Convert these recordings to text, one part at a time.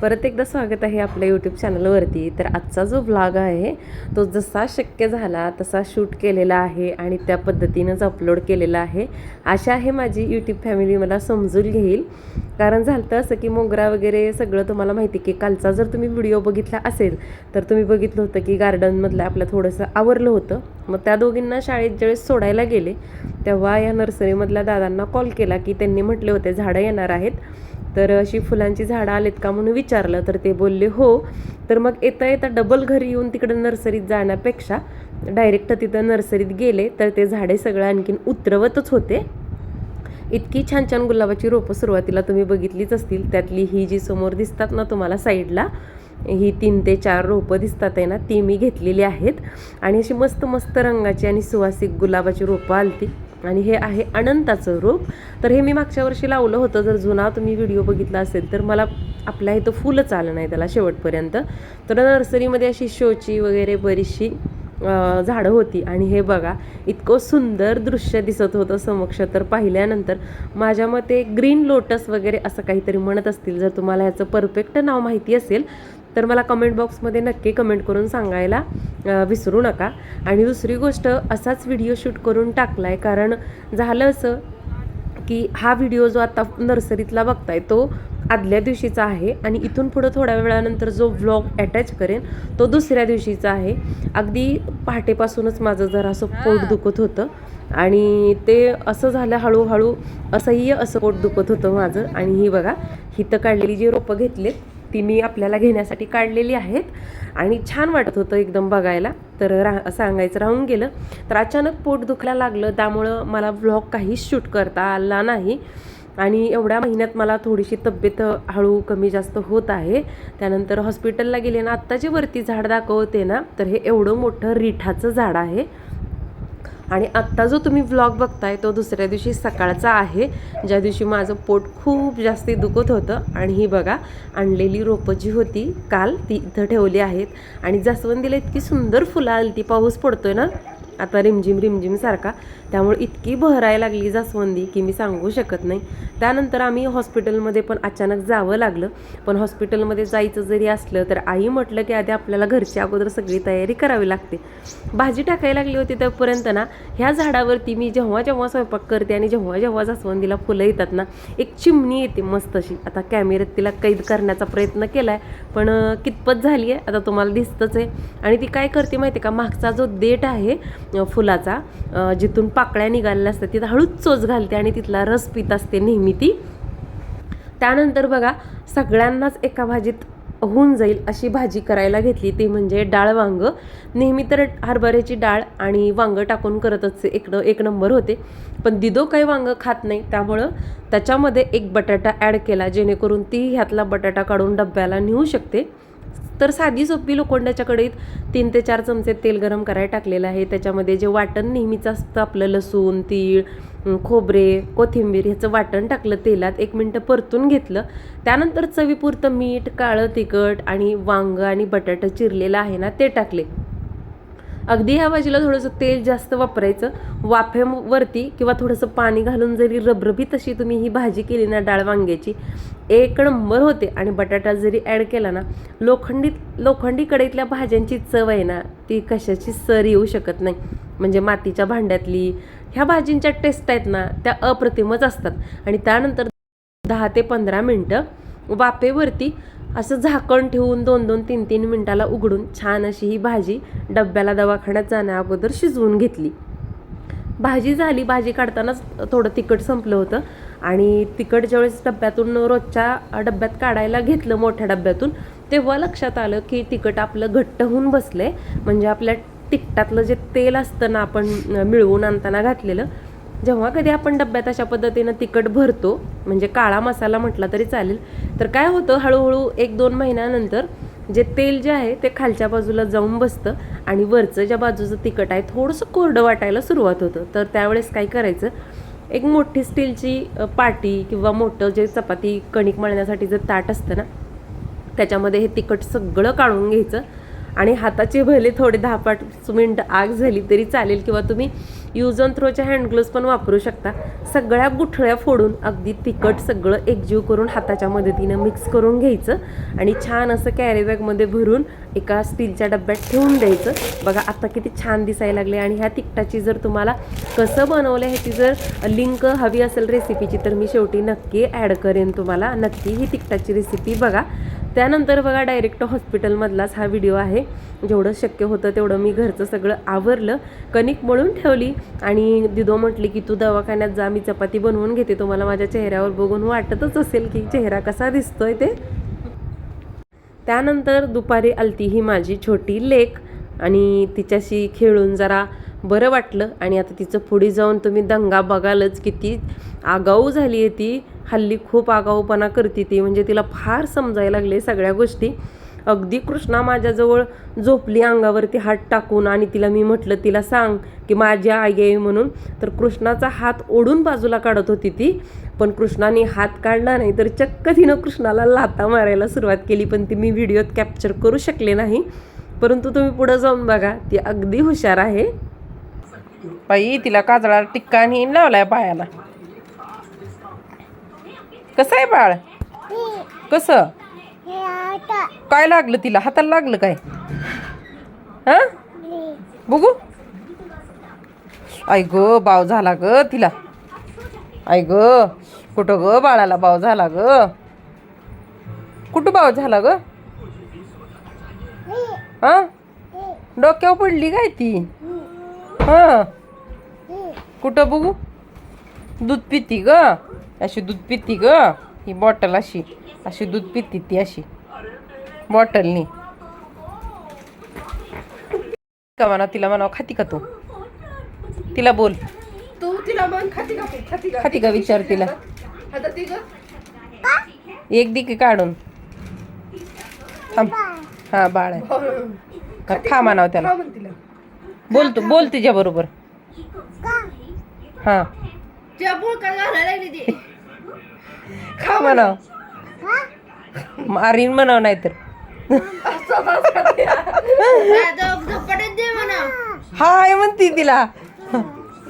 परत एकदा स्वागत आहे आपल्या यूट्यूब चॅनलवरती तर आजचा जो व्लॉग आहे तो जसा शक्य झाला तसा शूट केलेला आहे आणि त्या पद्धतीनंच अपलोड केलेला आहे. आशा आहे माझी यूट्यूब फॅमिली मला समजून घेईल. कारण झालं असं की मोगरा वगैरे सगळं तुम्हाला माहिती की कालचा जर तुम्ही व्हिडिओ बघितला असेल तर तुम्ही बघितलं होतं की गार्डनमधलं आपलं थोडंसं आवरलं होतं. मग त्या दोघींना शाळेत ज्यावेळेस सोडायला गेले तेव्हा या नर्सरीमधल्या दादांना कॉल केला की त्यांनी म्हटले होते झाडं येणार आहेत. तर अशी फुलांची झाडं आलेत का म्हणून विचारलं तर ते बोलले हो. तर मग येता येता डबल घरी येऊन तिकडं नर्सरीत जाण्यापेक्षा डायरेक्ट तिथं नर्सरीत गेले तर ते झाडे सगळं आणखीन उतरवतच होते. इतकी छान छान गुलाबाची रोपं सुरुवातीला तुम्ही बघितलीच असतील त्यातली ही जी समोर दिसतात ना तुम्हाला साईडला ही तीन ते चार रोपं दिसतात आहे ना ती मी घेतलेली आहेत. आणि अशी मस्त मस्त रंगाची आणि सुवासिक गुलाबाची रोपं आलती. आणि हे आहे अनंताचं रोप. तर हे मी मागच्या वर्षी लावलं होतं. जर जुना तुम्ही व्हिडिओ बघितला असेल तर मला आपल्या इथं फुलंच आलं नाही त्याला शेवटपर्यंत. तर नर्सरीमध्ये अशी शोची वगैरे बरीचशी झाडं होती. आणि हे बघा इतकं सुंदर दृश्य दिसत होतं समक्ष. तर पाहिल्यानंतर माझ्या मते ग्रीन लोटस वगैरे असं काहीतरी म्हणत असतील. जर तुम्हाला ह्याचं परफेक्ट नाव माहिती असेल तर मला कमेंट बॉक्समध्ये नक्की कमेंट करून सांगायला विसरू नका. आणि दुसरी गोष्ट असाच व्हिडिओ शूट करून टाकला आहे कारण झालं असं की हा व्हिडिओ जो आता नर्सरीतला बघताय तो आदल्या दिवशीचा आहे. आणि इथून पुढं थोड्या वेळानंतर जो व्लॉग अटॅच करेन तो दुसऱ्या दिवशीचा आहे. अगदी पहाटेपासूनच माझं जरा असं पोट दुखत होतं. आणि ते असं झालं हळूहळू असह्य असं पोट दुखत होतं माझं. आणि ही बघा हिथं काढलेली जी रोपं घेतलीत ती मी आपल्याला घेण्यासाठी काढलेली आहेत. आणि छान वाटत होतं एकदम बघायला. तर रा सांगायचं राहून गेलं. तर अचानक पोट दुखायला लागलं. त्यामुळं मला व्लॉग काहीच शूट करता आला नाही. आणि एवढ्या महिन्यात मला थोडीशी तब्येत हळू कमी जास्त होत आहे. त्यानंतर हॉस्पिटलला गेले ना आत्ता जे वरती झाड दाखवते ना तर हे एवढं मोठं रिठाचं झाड आहे. आणि आत्ता जो तुम्ही व्लॉग बघताय तो दुसऱ्या दिवशी सकाळचा आहे. ज्या दिवशी माझं पोट खूप जास्ती दुखत होतं आणि ही बघा आणलेली रोपं जी होती काल ती इथं ठेवली आहेत. आणि जास्वंदीला इतकी सुंदर फुलं आली ती पाऊस पडतोय ना? आता रिमझिम रिमझिम सारखा. त्यामुळे इतकी बहरायला लागली जास्वंदी की मी सांगू शकत नाही. त्यानंतर आम्ही हॉस्पिटलमध्ये पण अचानक जावं लागलं. पण हॉस्पिटलमध्ये जायचं जरी असलं तर आई म्हटलं की आधी आपल्याला घरची अगोदर सगळी तयारी करावी लागते. भाजी टाकायला लागली होती तोपर्यंत ना ह्या झाडावरती मी जेव्हा जेव्हा स्वयंपाक करते आणि जेव्हा जेव्हा जास्वंदीला फुलं येतात ना एक चिमणी येते मस्त अशी. आता कॅमेऱ्यात तिला कैद करण्याचा प्रयत्न केला आहे पण कितपत झाली आहे आता तुम्हाला दिसतंच आहे. आणि ती काय करते माहिती आहे का? मागचा जो देठ आहे फुलाचा. जिथून पाकळ्या निघालेल्या असतात तिथं हळूच चोच घालते आणि तिथला रस पित असते नेहमी ती. त्यानंतर बघा सगळ्यांनाच एका भाजीत होऊन जाईल अशी भाजी करायला घेतली ती म्हणजे डाळ वांग. नेहमी तर हरभऱ्याची डाळ आणि वांग टाकून करतच एक एक नंबर होते. पण दिदो काही वांग खात नाही त्यामुळं त्याच्यामध्ये एक बटाटा ॲड केला जेणेकरून ती ह्यातला बटाटा काढून डब्याला नेऊ शकते. तर साधी सोपी लोखंडाच्या कढईत तीन ते चार चमचे तेल गरम करायला टाकलेलं आहे. त्याच्यामध्ये जे वाटण नेहमीचं असतं आपलं लसूण तीळ खोबरे कोथिंबीर ह्याचं वाटण टाकलं तेलात एक मिनटं परतून घेतलं. त्यानंतर चवीपुरतं मीठ काळं तिखट आणि वांग आणि बटाटा चिरलेलं आहे ना ते टाकले. अगदी ह्या भाजीला थोडंसं तेल जास्त वापरायचं. वाफेवरती किंवा थोडंसं पाणी घालून जरी रबरबी तशी तुम्ही ही भाजी केली ना डाळ वांग्याची एक नंबर होते. आणि बटाटा जरी ॲड केला ना लोखंडीत लोखंडी कढईतल्या भाज्यांची चव आहे ना ती कशाची सर येऊ शकत नाही. म्हणजे मातीच्या भांड्यातली ह्या भाजींच्या टेस्ट आहेत ना त्या अप्रतिमच असतात. आणि त्यानंतर दहा ते पंधरा मिनटं वाफेवरती असं झाकण ठेवून दोन दोन तीन तीन मिनटाला उघडून छान अशी ही भाजी डब्याला दवाखान्यात जाण्या अगोदर शिजवून घेतली. भाजी झाली भाजी काढतानाच थोडं तिखट संपलं होतं. आणि तिखट ज्यावेळेस डब्यातून रोजच्या डब्यात काढायला घेतलं मोठ्या डब्यातून तेव्हा लक्षात आलं की तिखट आपलं घट्ट होऊन बसलंय. म्हणजे आपल्या तिखटातलं जे तेल असतं ना आपण मिळवून आणताना घातलेलं जेव्हा कधी आपण डब्यात अशा पद्धतीनं तिखट भरतो म्हणजे काळा मसाला म्हटला तरी चालेल तर काय होतं हळूहळू एक दोन महिन्यानंतर जे तेल जे आहे ते खालच्या बाजूला जाऊन बसतं आणि वरचं ज्या बाजूचं तिखट आहे थोडंसं कोरडं वाटायला सुरुवात होतं. तर त्यावेळेस काय करायचं एक मोठी स्टीलची पाटी किंवा मोठं जे चपाती कणिक मळण्यासाठी जे ताट असतं ना त्याच्यामध्ये हे तिखट सगळं काढून घ्यायचं आणि हाताची भले थोडे दहा पाच मिनटं आग झाली तरी चालेल किंवा तुम्ही यूज अँड थ्रोच्या हँडग्लोव्स पण वापरू शकता. सगळ्या गुठळ्या फोडून अगदी तिखट सगळं एकजीव करून हाताच्या मदतीनं मिक्स करून घ्यायचं आणि छान असं कॅरीबॅगमध्ये भरून एका स्टीलच्या डब्यात ठेवून द्यायचं. बघा आता किती छान दिसायला लागले आणि ह्या तिखटाची जर तुम्हाला कसं बनवलं ह्याची जर लिंक हवी असेल रेसिपीची तर मी शेवटी नक्की ॲड करेन तुम्हाला. नक्की ही तिखटाची रेसिपी बघा. त्यानंतर बघा डायरेक्ट हॉस्पिटलमधलाच हा व्हिडिओ आहे. जेवढं शक्य होतं तेवढं मी घरचं सगळं आवरलं कणिक मळून ठेवली आणि दिदो म्हटली की तू दवाखान्यात जा मी चपाती बनवून घेते. तुम्हाला माझ्या चेहऱ्यावर बघून वाटतच असेल की चेहरा कसा दिसतोय ते. त्यानंतर दुपारी आलती ही माझी छोटी लेक आणि तिच्याशी खेळून जरा बरं वाटलं. आणि आता तिचं पुढे जाऊन तुम्ही दंगा बघालच किती आगाऊ झाली आहे ती. हल्ली खूप आगाऊपणा करते ती. म्हणजे तिला फार समजायला लागले सगळ्या गोष्टी. अगदी कृष्णा माझ्याजवळ झोपली अंगावरती हात टाकून आणि तिला मी म्हटलं तिला सांग की माझी आई आहे म्हणून. तर कृष्णाचा हात ओढून बाजूला काढत होती ती. पण कृष्णाने हात काढला नाही तर चक्क तिनं कृष्णाला लाता मारायला सुरुवात केली. पण ती मी व्हिडिओत कॅप्चर करू शकले नाही. परंतु तुम्ही पुढं जाऊन बघा ती अगदी हुशार आहे. बाई तिला काजळा टिक्का आणि लावलाय पायाला कसं आहे बाळ? कसं? काय लागलं तिला? हाताला लागलं काय? हा? बघू. आई ग बाव झाला ग तिला. आई ग कुठं ग बाळाला बाव झाला ग? कुठं बाव झाला ग? हा? डोक्यावर पडली काय ती? हा? कुठं बघू? दूध पिती ग. अशी दूध पिती ग. ही बॉटल अशी. अशी दूध पिती ती अशी. बॉटलनी का म्हणा तिला म्हणावं खाती का तू? तिला बोल. तू तिला खाती का खाती का? खाती का विचार तिला? आता ती ग. एक दिकी काढून. थांब. हा बाळ आहे. का खा म्हणावं त्याला. बोल तू बोल हा. त्या बुळका घालायला लागली ती. खा म्हणाव. मारीन म्हणाव नाहीतर. झपाट्यात दे म्हणा हाय म्हणती तिला.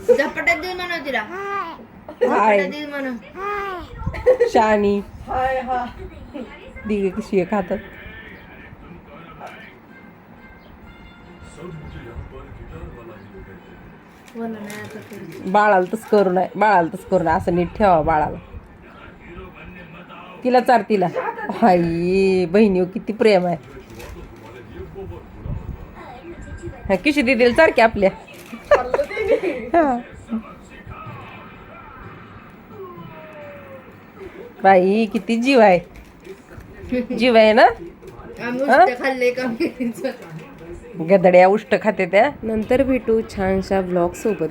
झपाट्यात दे म्हणा तिला. हाय. झपाट्यात दे म्हणा शानी. हाय हा. दिगे कशी आहे खातात. बाळाला तसं करू नये. बाळाला तसं करू नये. असं नीट ठेवा बाळाला. तिला चार तिला. आई बहिणी हो, किती प्रेम आहे. हा किशी दिदीला चार की आपल्या. बाई किती जीव आहे. जीव आहे ना? खाल्ले का? गदड्या उष्ट खाते त्या. नंतर भेटू छानशा ब्लॉग सोबत.